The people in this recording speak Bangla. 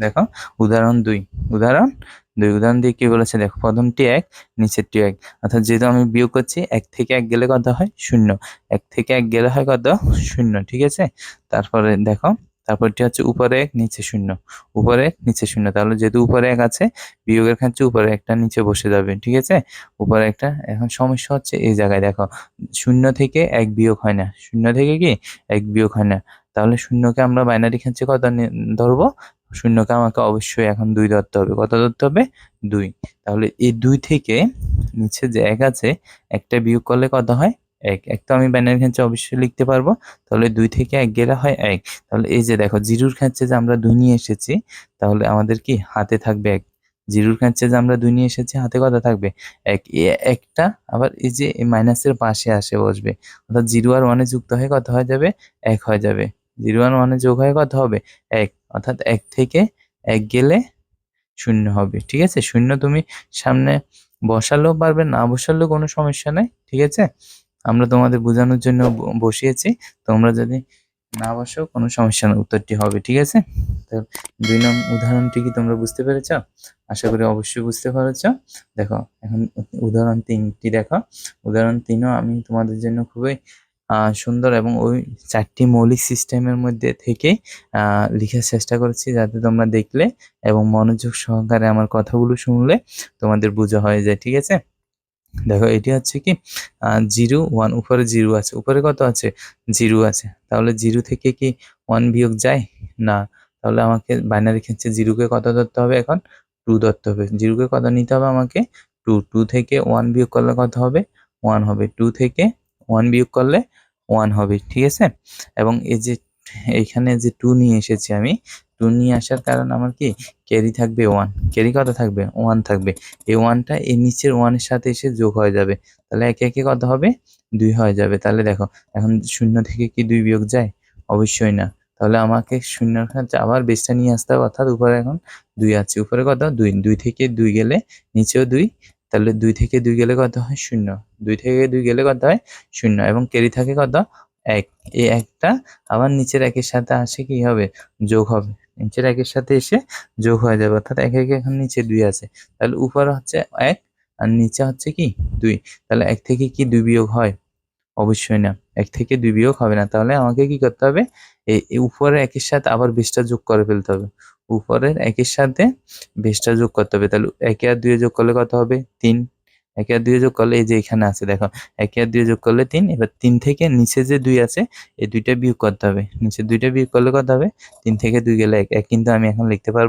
দেখো, উদাহরণ দুই। উদাহরণ দুই। উদাহরণ দিয়ে কি বলেছে? দেখো, প্রথমটি এক, নিচেরটি এক। অর্থাৎ যেহেতু আমি বিয়োগ করছি, এক থেকে এক গেলে কত হয়? শূন্য। এক থেকে এক গেলে হয় কত? শূন্য, ঠিক আছে? তারপরে দেখো, তারপরটি হচ্ছে উপরে এক, নিচে শূন্য। উপরে এক, নিচে শূন্য। তাহলে যেহেতু উপরে এক আছে, বিয়োগের ক্ষেত্রে উপরে একটা, নিচে বসে যাবে, ঠিক আছে? উপরে একটা, এখন সমস্যা হচ্ছে এই জায়গায়, দেখো। শূন্য থেকে এক বিয়োগ হয় না। শূন্য থেকে কি? এক বিয়োগ হয় না। তাহলে শূন্যকে আমরা বাইনারি ক্ষেত্রে কত ধরবো? শূন্যকে আমাকে অবশ্যই এখন দুই ধরতে হবে। কত ধরতে হবে? দুই। তাহলে এই দুই থেকে নিচে যে এক আছে, একটা বিয়োগ করলে কত হয়? এক। এক তো আমি বাইনারি ক্ষেত্রে অবশ্যই লিখতে পারব। তাহলে দুই থেকে এক গেলে হয় এক। তাহলে এই যে দেখো, জিরোর ক্ষেত্রে যে আমরা দুই নিয়ে এসেছি, তাহলে আমাদের কি? হাতে থাকবে এক। জিরোর ক্ষেত্রে যে আমরা দুই নিয়ে এসেছি, হাতে কত থাকবে? এক। একটা আবার এই যে মাইনাসের পাশে আসে বসবে। অর্থাৎ জিরো আর ওয়ানে যুক্ত হয়ে কত হয়ে যাবে? এক হয়ে যাবে। জিরো আর ওয়ানে যোগ হয়ে কত হবে? এক। অর্থাৎ এক থেকে এক গেলে শূন্য হবে, ঠিক আছে? শূন্য তুমি সামনে বসালেও পারবে, না বসালেও কোনো সমস্যা নেই, ঠিক আছে? আমরা তোমাদের বোঝানোর জন্য বসিয়েছি, তোমরা যদি না বসো, কোনো সমস্যা না, উত্তরটি হবে, ঠিক আছে? তো দুই নং উদাহরণটি কি তোমরা বুঝতে পেরেছ? আশা করি অবশ্যই বুঝতে পেরেছ। দেখো, এখন উদাহরণ তিনটি, দেখো। উদাহরণ তিনও আমি তোমাদের জন্য খুবই সুন্দর এবং ওই চারটি মৌলিক সিস্টেমের মধ্যে থেকে লিখার চেষ্টা করেছি যাতে তোমরা দেখলে এবং মনোযোগ সহকারে আমার কথাগুলো শুনলে তোমাদের বোঝা হয়ে যায়, ঠিক আছে? দেখো, এটি হচ্ছে কি জিরো, ওয়ান, উপরে জিরো আছে। উপরে কত আছে? জিরো আছে। তাহলে জিরো থেকে কি ওয়ান বিয়োগ যায়? না। তাহলে আমাকে বাইনারি ক্ষেত্রে জিরোকে কত ধরতে হবে এখন? টু ধরতে হবে। জিরোকে কত নিতে হবে আমাকে? টু। টু থেকে ওয়ান বিয়োগ করলে কত হবে? ওয়ান হবে। টু থেকে ওয়ান বিয়োগ করলে ওয়ান হবে, ঠিক আছে? এবং এই যে এইখানে যে টু নিয়ে এসেছি আমি টু নিয়ে আসার কারণ আমার কি? ক্যারি থাকবে ওয়ান ক্যারি কত থাকবে? ওয়ান থাকবে। এই ওয়ানটা এই নিচের ওয়ানের সাথে এসে যোগ হয়ে যাবে। তাহলে একে একে কত হবে? দুই হয়ে যাবে। তাহলে দেখো, এখন শূন্য থেকে কি দুই বিয়োগ যায়? অবশ্যই না। তাহলে আমাকে শূন্যর কাছে আবার বেসটা নিয়ে আসতে হবে, অর্থাৎ উপরে এখন দুই আছে। উপরে কত? দুই। দুই থেকে দুই গেলে নিচেও দুই তাহলে দুই থেকে দুই গেলে কত হয়? শূন্য। দুই থেকে দুই গেলে কত হয়? শূন্য। এবং ক্যারি থাকে কত? এক। এই একটা আবার নিচের একের সাথে আসে কি হবে? যোগ হবে। নিচের একের সাথে এসে যোগ হয়ে যাবে। অর্থাৎ এক একে এখন নিচে দুই আছে। তাহলে উপরে হচ্ছে এক আর নিচে হচ্ছে কি? দুই। তাহলে এক থেকে কি দুই বিয়োগ হয়? অবশ্যই না। এক থেকে দুই বিয়োগ হবে না। তাহলে আমাকে কি করতে হবে? এই উপরে একের সাথে আবার বেশটা যোগ করে ফেলতে হবে। উপরের একের সাথে বেশটা যোগ করতে হবে। তাহলে একে আর দুয়ে যোগ করলে কত হবে? তিন। একে আর দুয়ে যোগ করলে এই যে এখানে আছে, দেখো। একে আর দুয়ে যোগ করলে তিন, এবার তিন থেকে নিচে যে দুই আছে, এই দুইটা বিয়োগ করতে হবে। নিচে দুইটা বিয়োগ করলে কত হবে? তিন থেকে দুই গেলে এক। এক কিন্তু আমি এখন লিখতে পারব